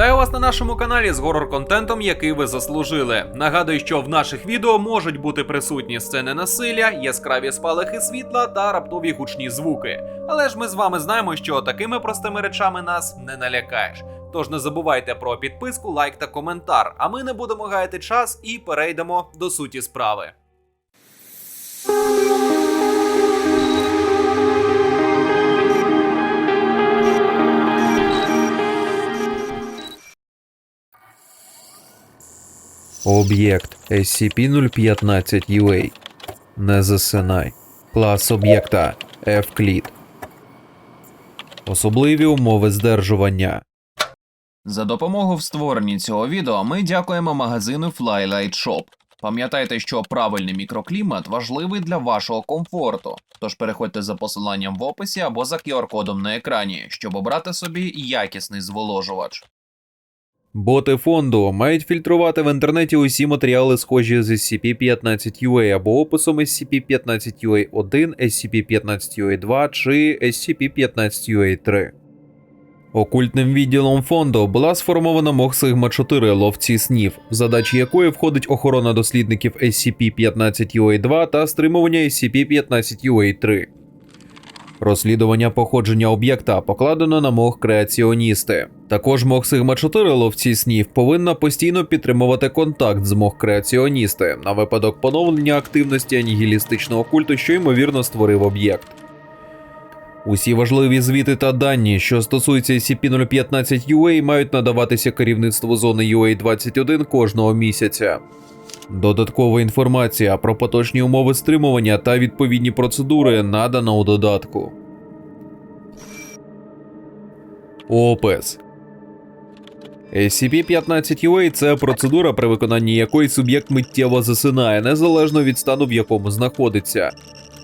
Вітаю вас на нашому каналі з горор-контентом, який ви заслужили. Нагадую, що в наших відео можуть бути присутні сцени насилля, яскраві спалахи світла та раптові гучні звуки. Але ж ми з вами знаємо, що такими простими речами нас не налякаєш. Тож не забувайте про підписку, лайк та коментар. А ми не будемо гаяти час і перейдемо до суті справи. Об'єкт SCP-015-UA. Не засинай. Клас об'єкта F-кліт. Особливі умови здержування. За допомогу в створенні цього відео ми дякуємо магазину Flylight Shop. Пам'ятайте, що правильний мікроклімат важливий для вашого комфорту. Тож переходьте за посиланням в описі або за QR-кодом на екрані, щоб обрати собі якісний зволожувач. Боти фонду мають фільтрувати в інтернеті усі матеріали, схожі з SCP-15-UA або описом SCP-15-UA1, SCP-15-UA2 чи SCP-15-UA3. Окультним відділом фонду була сформована МОГ Сигма 4 ловці снів, в задачі якої входить охорона дослідників SCP-15-UA2 та стримування SCP-15-UA3. Розслідування походження об'єкта покладено на мог креаціоністи. Також мог Сигма 4 ловці снів повинна постійно підтримувати контакт з мог креаціоністи на випадок поновлення активності анігілістичного культу, що ймовірно створив об'єкт. Усі важливі звіти та дані, що стосуються SCP-015-UA, мають надаватися керівництву зони UA-21 кожного місяця. Додаткова інформація про поточні умови стримування та відповідні процедури надана у додатку. Опис SCP-15UA – це процедура, при виконанні якої суб'єкт миттєво засинає, незалежно від стану, в якому знаходиться.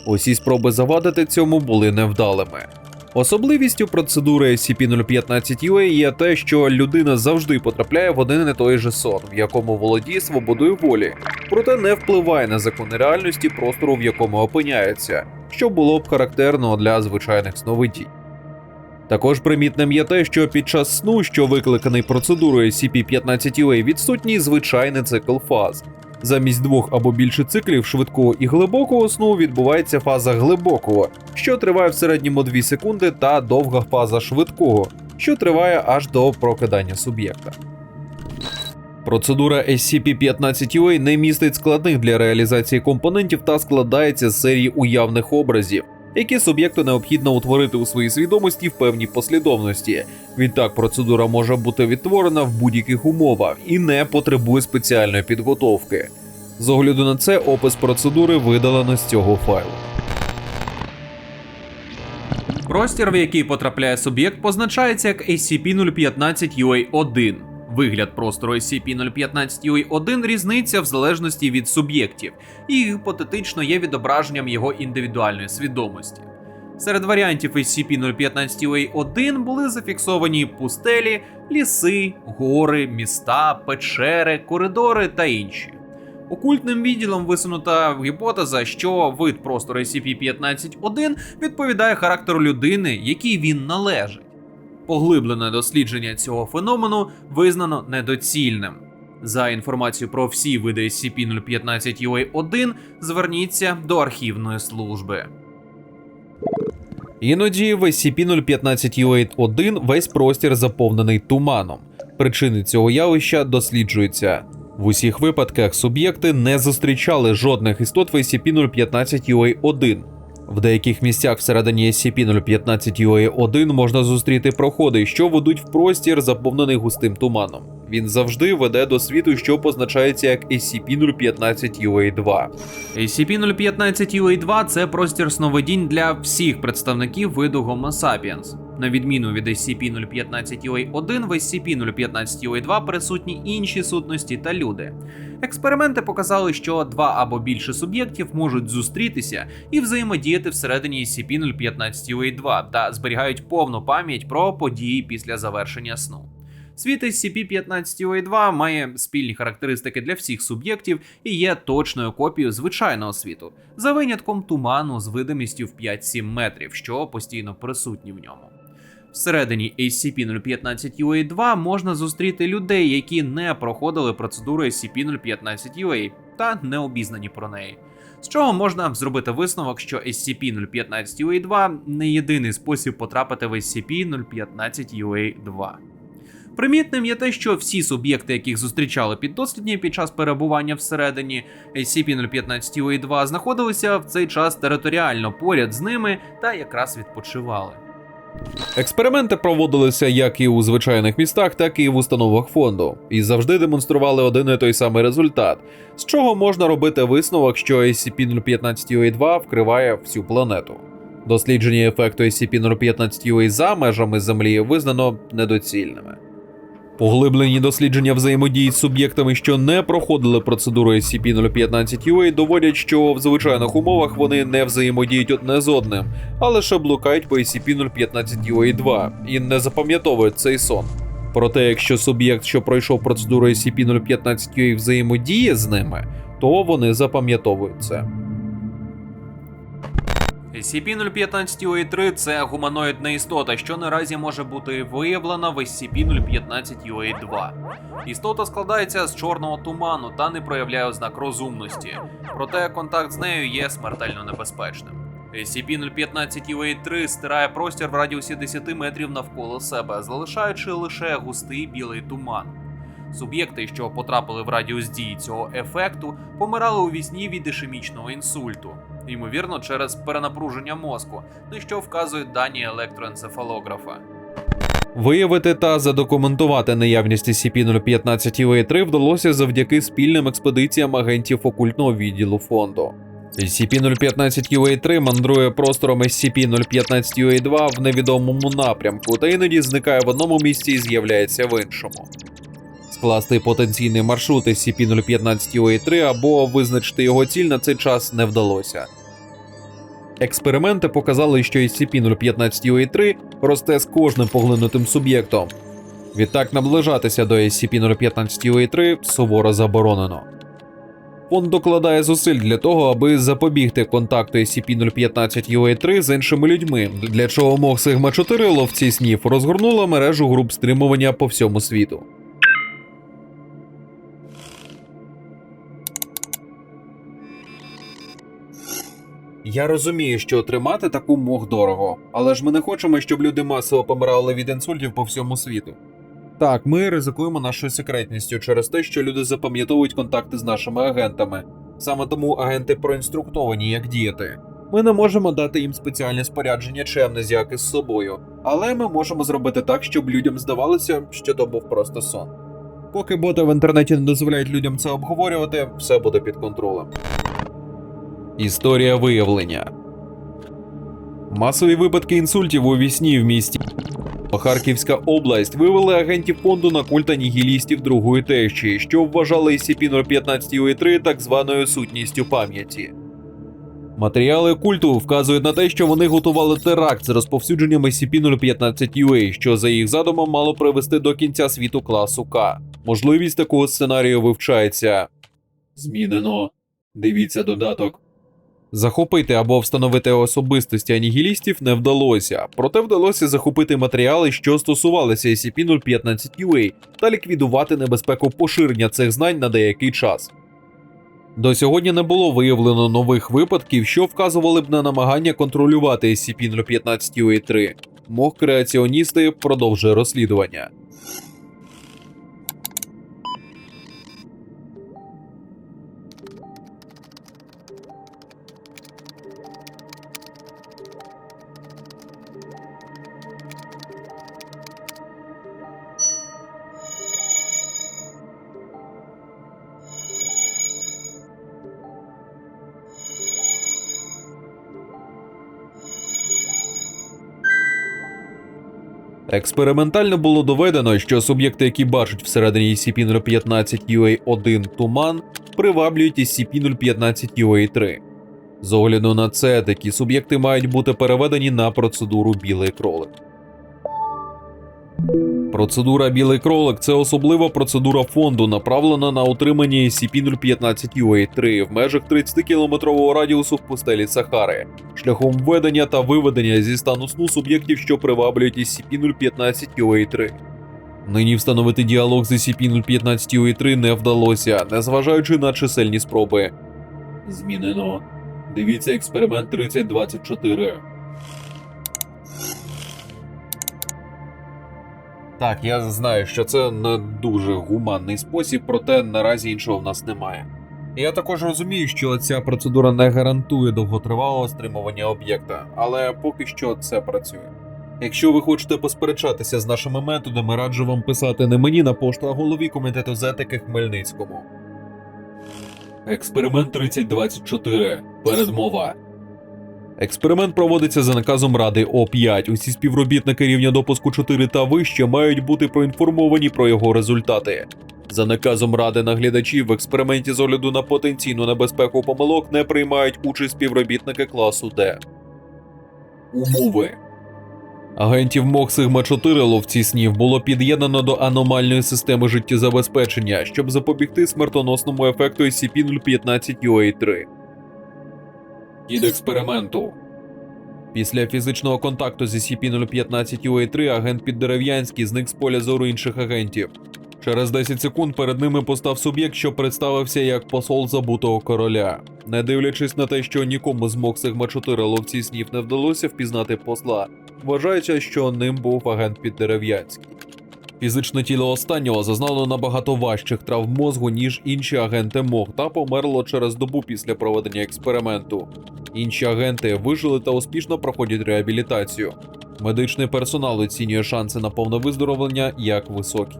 Усі спроби завадити цьому були невдалими. Особливістю процедури SCP-015-UA є те, що людина завжди потрапляє в один і той же сон, в якому володіє свободою волі, проте не впливає на закони реальності простору, в якому опиняється, що було б характерно для звичайних сновидінь. Також примітним є те, що під час сну, що викликаний процедурою SCP-15UA, відсутній звичайний цикл фаз. Замість двох або більше циклів швидкого і глибокого сну відбувається фаза глибокого, що триває в середньому 2 секунди, та довга фаза швидкого, що триває аж до прокидання суб'єкта. Процедура SCP-15UA не містить складних для реалізації компонентів та складається з серії уявних образів, які суб'єкту необхідно утворити у своїй свідомості в певній послідовності. Відтак, процедура може бути відтворена в будь-яких умовах і не потребує спеціальної підготовки. З огляду на це, опис процедури видалено з цього файлу. Простір, в який потрапляє суб'єкт, позначається як SCP-015-UA1. Вигляд простору SCP-015-UA1 різниця в залежності від суб'єктів і гіпотетично є відображенням його індивідуальної свідомості. Серед варіантів SCP-015-UA1 були зафіксовані пустелі, ліси, гори, міста, печери, коридори та інші. Окультним відділом висунута гіпотеза, що вид простору SCP-15-1 відповідає характеру людини, якій він належить. Поглиблене дослідження цього феномену визнано недоцільним. За інформацією про всі види SCP-015-UA1 зверніться до архівної служби. Іноді в SCP-015-UA1 весь простір заповнений туманом. Причини цього явища досліджуються. В усіх випадках суб'єкти не зустрічали жодних істот в SCP-015-UA1. В деяких місцях всередині SCP-015-UA1 можна зустріти проходи, що ведуть в простір, заповнений густим туманом. Він завжди веде до світу, що позначається як SCP-015-UA2. SCP-015-UA2 – це простір сновидінь для всіх представників виду Homo sapiens. На відміну від SCP-015-UA1, в SCP-015-UA2 присутні інші сутності та люди. Експерименти показали, що два або більше суб'єктів можуть зустрітися і взаємодіяти всередині SCP-015-UA2 та зберігають повну пам'ять про події після завершення сну. Світ SCP-15UA2 має спільні характеристики для всіх суб'єктів і є точною копією звичайного світу, за винятком туману з видимістю в 5-7 метрів, що постійно присутні в ньому. Всередині SCP-015-UA2 можна зустріти людей, які не проходили процедуру SCP-015-UA та не обізнані про неї. З чого можна зробити висновок, що SCP-015-UA2 не єдиний спосіб потрапити в SCP-015-UA2. Примітним є те, що всі суб'єкти, яких зустрічали піддослідні під час перебування всередині SCP-015-UA2, знаходилися в цей час територіально поряд з ними та якраз відпочивали. Експерименти проводилися як і у звичайних містах, так і в установах фонду, і завжди демонстрували один і той самий результат, з чого можна робити висновок, що SCP-015-UA2 вкриває всю планету. Дослідження ефекту SCP-015-UA за межами Землі визнано недоцільними. Поглиблені дослідження взаємодії з суб'єктами, що не проходили процедуру SCP-015-UA, доводять, що в звичайних умовах вони не взаємодіють одне з одним, а лише блукають по SCP-015-UA2 і не запам'ятовують цей сон. Проте, якщо суб'єкт, що пройшов процедуру SCP-015-UA взаємодіє з ними, то вони запам'ятовують це. SCP-015-UA3 – це гуманоїдна істота, що наразі може бути виявлена в SCP-015-UA2. Істота складається з чорного туману та не проявляє ознак розумності, проте контакт з нею є смертельно небезпечним. SCP-015-UA3 стирає простір в радіусі 10 метрів навколо себе, залишаючи лише густий білий туман. Суб'єкти, що потрапили в радіус дії цього ефекту, помирали у вісні від ішемічного інсульту, ймовірно, через перенапруження мозку, на що вказують дані електроенцефалографа. Виявити та задокументувати наявність SCP-015-UA3 вдалося завдяки спільним експедиціям агентів окультного відділу фонду. SCP-015-UA3 мандрує простором SCP-015-UA2 в невідомому напрямку та іноді зникає в одному місці і з'являється в іншому. Скласти потенційний маршрут SCP-015-UA3 або визначити його ціль на цей час не вдалося. Експерименти показали, що SCP-015-UA3 росте з кожним поглинутим суб'єктом. Відтак наближатися до SCP-015-UA3 суворо заборонено. Фонд докладає зусиль для того, аби запобігти контакту SCP-015-UA3 з іншими людьми, для чого мог Sigma 4 ловці снів розгорнула мережу груп стримування по всьому світу. Я розумію, що тримати таку мох дорого, але ж ми не хочемо, щоб люди масово помирали від інсультів по всьому світу. Так, ми ризикуємо нашою секретністю через те, що люди запам'ятовують контакти з нашими агентами. Саме тому агенти проінструктовані, як діяти. Ми не можемо дати їм спеціальне спорядження чи амнезіаки з собою, але ми можемо зробити так, щоб людям здавалося, що то був просто сон. Поки боти в інтернеті не дозволяють людям це обговорювати, все буде під контролем. Історія виявлення масові випадки інсультів у вісні в місті. Харківська область вивели агентів фонду на культ анігілістів другої тещі, що вважали SCP-015-UA3 так званою сутністю пам'яті. Матеріали культу вказують на те, що вони готували теракт з розповсюдженням SCP-015-UA, що за їх задумом мало привести до кінця світу класу К. Можливість такого сценарію вивчається. Змінено. Дивіться додаток. Захопити або встановити особистості анігілістів не вдалося, проте вдалося захопити матеріали, що стосувалися SCP-015-UA, та ліквідувати небезпеку поширення цих знань на деякий час. До сьогодні не було виявлено нових випадків, що вказували б на намагання контролювати SCP-015-UA3. Мох креаціоністи продовжує розслідування. Експериментально було доведено, що суб'єкти, які бачать всередині SCP-015-UA1 туман, приваблюють SCP-015-UA3. З огляду на це, такі суб'єкти мають бути переведені на процедуру білий кролик. Процедура білий кролик це особлива процедура фонду, направлена на утримання SCP-015 UA3 в межах 30-кілометрового радіусу в пустелі Сахари, шляхом введення та виведення зі стану сну суб'єктів, що приваблюють SCP-015 UA3. Нині встановити діалог з SCP-015 UA3 не вдалося, незважаючи на чисельні спроби. Змінено. Дивіться експеримент 3024. Так, я знаю, що це не дуже гуманний спосіб, проте наразі іншого в нас немає. Я також розумію, що ця процедура не гарантує довготривалого стримування об'єкта, але поки що це працює. Якщо ви хочете посперечатися з нашими методами, раджу вам писати не мені на пошту, а голові комітету з етики Хмельницькому. Експеримент 3024. Передмова. Експеримент проводиться за наказом Ради О5. Усі співробітники рівня допуску 4 та вище мають бути проінформовані про його результати. За наказом Ради наглядачів в експерименті з огляду на потенційну небезпеку помилок не приймають участь співробітники класу Д. Умови. Агентів МОК Сигма 4 ловці снів було під'єднано до аномальної системи життєзабезпечення, щоб запобігти смертоносному ефекту SCP-015 UA3. Хід експерименту. Після фізичного контакту з SCP-015 UA3 агент Піддерев'янський зник з поля зору інших агентів. Через 10 секунд перед ними постав суб'єкт, що представився як посол забутого короля. Не дивлячись на те, що нікому з МОК Сигма 4 ловці снів не вдалося впізнати посла, вважається, що ним був агент Піддерев'янський. Фізичне тіло останнього зазнало набагато важчих травм мозгу, ніж інші агенти МОГ, та померло через добу після проведення експерименту. Інші агенти вижили та успішно проходять реабілітацію. Медичний персонал оцінює шанси на повне виздоровлення як високі.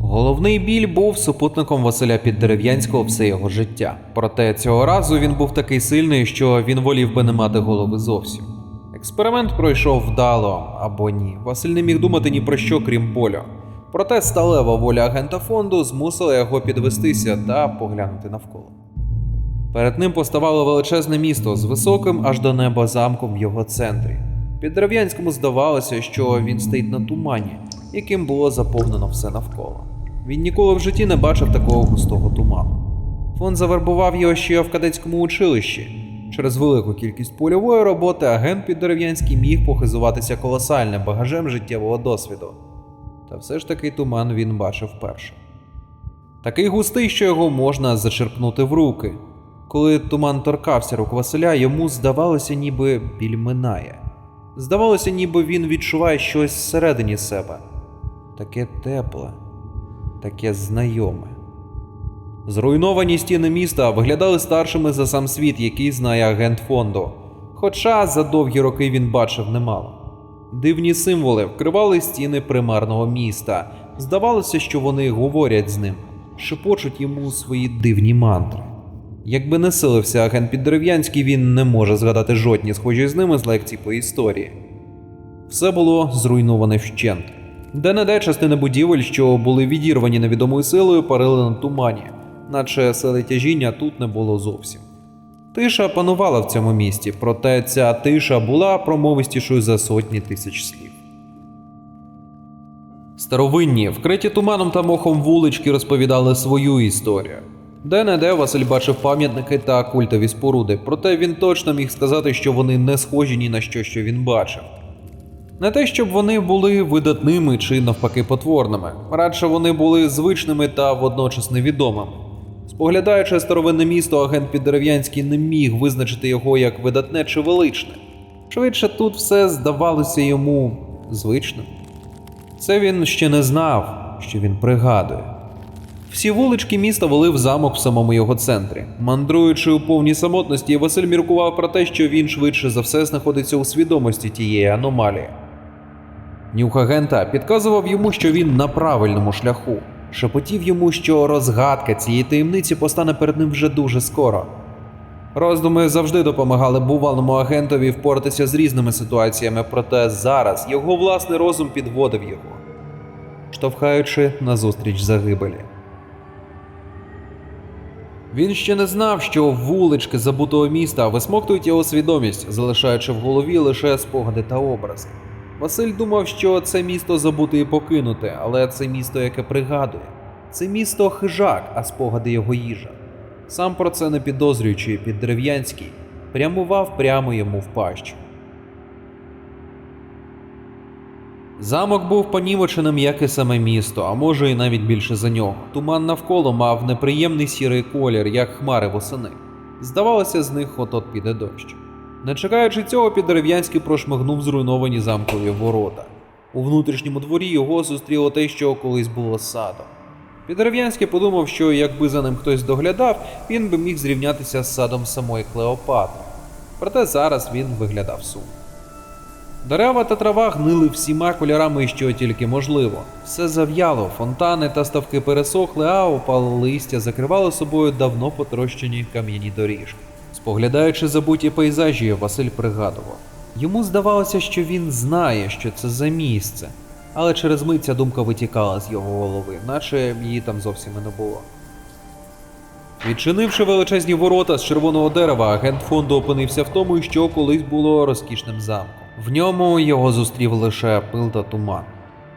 Головний біль був супутником Василя Піддерев'янського все його життя. Проте цього разу він був такий сильний, що він волів би не мати голови зовсім. Експеримент пройшов вдало або ні. Василь не міг думати ні про що, крім болю. Проте сталева воля агента фонду змусила його підвестися та поглянути навколо. Перед ним поставало величезне місто з високим аж до неба замком в його центрі. Під дерев'янському здавалося, що він стоїть на тумані, яким було заповнено все навколо. Він ніколи в житті не бачив такого густого туману. Фонд завербував його ще в кадетському училищі. Через велику кількість польової роботи агент Піддерев'янський міг похизуватися колосальним багажем життєвого досвіду. Та все ж таки туман він бачив перше. Такий густий, що його можна зачерпнути в руки. Коли туман торкався рук Василя, йому здавалося, ніби біль минає. Здавалося, ніби він відчуває щось всередині себе. Таке тепле, таке знайоме. Зруйновані стіни міста виглядали старшими за сам світ, який знає агент фонду. Хоча за довгі роки він бачив немало. Дивні символи вкривали стіни примарного міста. Здавалося, що вони говорять з ним, шепочуть йому свої дивні мантри. Якби не силився агент Піддерев'янський, він не може згадати жодні схожі з ними з лекцій по історії. Все було зруйноване вщент. Де-не-де частини будівель, що були відірвані невідомою силою, парили на тумані, наче сили тяжіння тут не було зовсім. Тиша панувала в цьому місті, проте ця тиша була промовистішою за сотні тисяч слів. Старовинні, вкриті туманом та мохом вулички розповідали свою історію. Де-не-де Василь бачив пам'ятники та культові споруди, проте він точно міг сказати, що вони не схожі ні на що, що він бачив. Не те, щоб вони були видатними чи навпаки потворними, радше вони були звичними та водночас невідомими. Споглядаючи старовинне місто, агент Піддерев'янський не міг визначити його як видатне чи величне. Швидше тут все здавалося йому звичним. Це він ще не знав, що він пригадує. Всі вулички міста вели в замок в самому його центрі. Мандруючи у повній самотності, Василь міркував про те, що він швидше за все знаходиться у свідомості тієї аномалії. Нюх агента підказував йому, що він на правильному шляху. Шепотів йому, що розгадка цієї таємниці постане перед ним вже дуже скоро. Роздуми завжди допомагали бувалому агентові впоратися з різними ситуаціями, проте зараз його власний розум підводив його, штовхаючи назустріч загибелі. Він ще не знав, що вулички забутого міста висмоктують його свідомість, залишаючи в голові лише спогади та образи. Василь думав, що це місто забуте і покинуте, але це місто, яке пригадує. Це місто хижак, а спогади його їжа. Сам про це не підозрюючи, піддерев'янський прямував прямо йому в пащу. Замок був понівеченим, як і саме місто, а може і навіть більше за нього. Туман навколо мав неприємний сірий колір, як хмари восени. Здавалося, з них от-от піде дощ. Не чекаючи цього, піддерев'янський прошмигнув зруйновані замкові ворота. У внутрішньому дворі його зустріло те, що колись було садом. Піддерев'янський подумав, що якби за ним хтось доглядав, він би міг зрівнятися з садом самої Клеопатри. Проте зараз він виглядав сумно. Дерева та трава гнили всіма кольорами, що тільки можливо. Все зав'яло, фонтани та ставки пересохли, а опале листя закривало собою давно потрощені кам'яні доріжки. Споглядаючи забуті пейзажі, Василь пригадував. Йому здавалося, що він знає, що це за місце, але через мить ця думка витікала з його голови, наче її там зовсім і не було. Відчинивши величезні ворота з червоного дерева, агент фонду опинився в тому, що колись було розкішним замком. В ньому його зустрів лише пил та туман.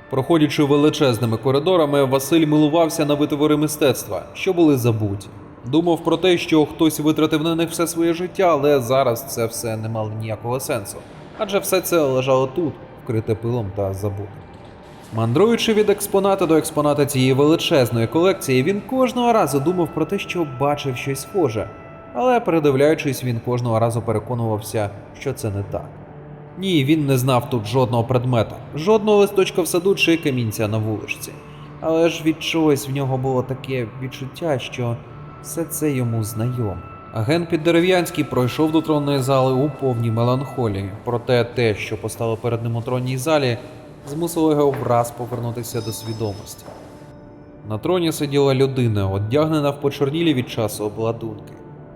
Проходячи величезними коридорами, Василь милувався на витвори мистецтва, що були забуті. Думав про те, що хтось витратив на них все своє життя, але зараз це все не мало ніякого сенсу, адже все це лежало тут, вкрите пилом та забуте. Мандруючи від експоната до експоната цієї величезної колекції, він кожного разу думав про те, що бачив щось схоже, але передивляючись, він кожного разу переконувався, що це не так. Ні, він не знав тут жодного предмета, жодного листочка в саду чи камінця на вуличці. Але ж від чогось в нього було таке відчуття, що все це йому знайоме. Агент Піддерев'янський пройшов до тронної зали у повній меланхолії, проте те, що постало перед ним у тронній залі, змусило його враз повернутися до свідомості. На троні сиділа людина, одягнена в почорнілі від часу обладунки.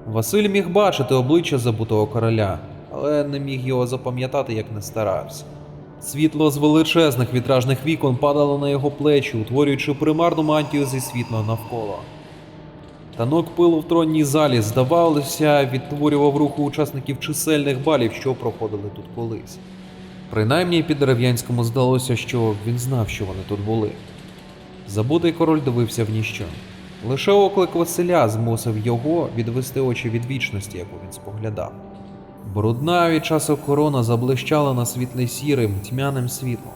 Василь міг бачити обличчя забутого короля, але не міг його запам'ятати, як не старався. Світло з величезних вітражних вікон падало на його плечі, утворюючи примарну мантію зі світла навколо. Танок пилу в тронній залі, здавалося, відтворював руху учасників чисельних балів, що проходили тут колись. Принаймні під дерев'янському здалося, що він знав, що вони тут були. Забутий король дивився в ніщо. Лише оклик Василя змусив його відвести очі від вічності, яку він споглядав. Брудна від часу корона заблищала на світле сірим, тьмяним світлом.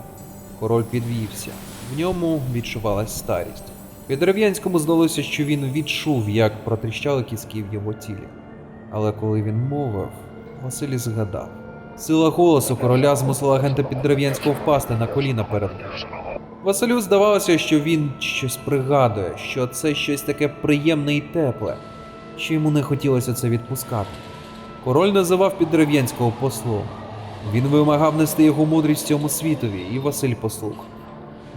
Король підвівся. В ньому відчувалась старість. Під дерев'янському здалося, що він відчув, як протріщали кіски в його тілі. Але коли він мовив, Василь згадав. Сила голосу короля змусила агента піддерев'янського впасти на коліна перед ним. Василю здавалося, що він щось пригадує, що це щось таке приємне і тепле, що йому не хотілося це відпускати. Король називав піддерев'янського послом. Він вимагав нести його мудрість цьому світові, і Василь послухав.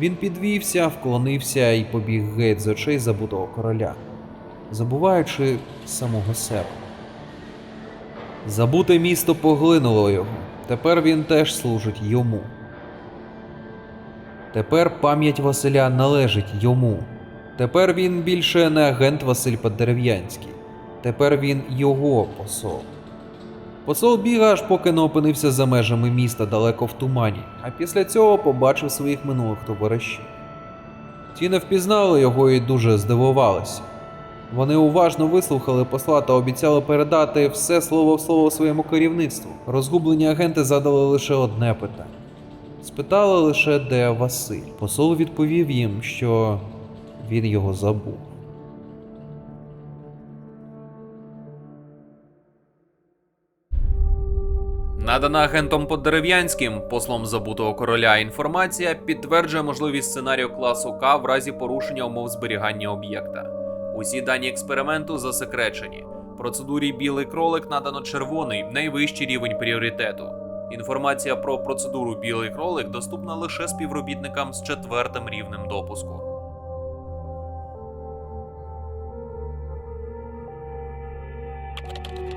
Він підвівся, вклонився і побіг геть з очей забутого короля, забуваючи самого себе. Забуте місто поглинуло його. Тепер він теж служить йому. Тепер пам'ять Василя належить йому. Тепер він більше не агент Василь Подерев'янський. Тепер він його посол. Посол біг аж поки не опинився за межами міста далеко в тумані, а після цього побачив своїх минулих товаришів. Ті не впізнали його і дуже здивувалися. Вони уважно вислухали посла та обіцяли передати все слово в слово своєму керівництву. Розгублені агенти задали лише одне питання. Спитали лише, де Василь. Посол відповів їм, що він його забув. Надана агентом под дерев'янським послом забутого короля інформація підтверджує можливість сценарію класу К в разі порушення умов зберігання об'єкта. Усі дані експерименту засекречені. Процедурі білий кролик надано червоний найвищий рівень пріоритету. Інформація про процедуру білий кролик доступна лише співробітникам з четвертим рівнем допуску. you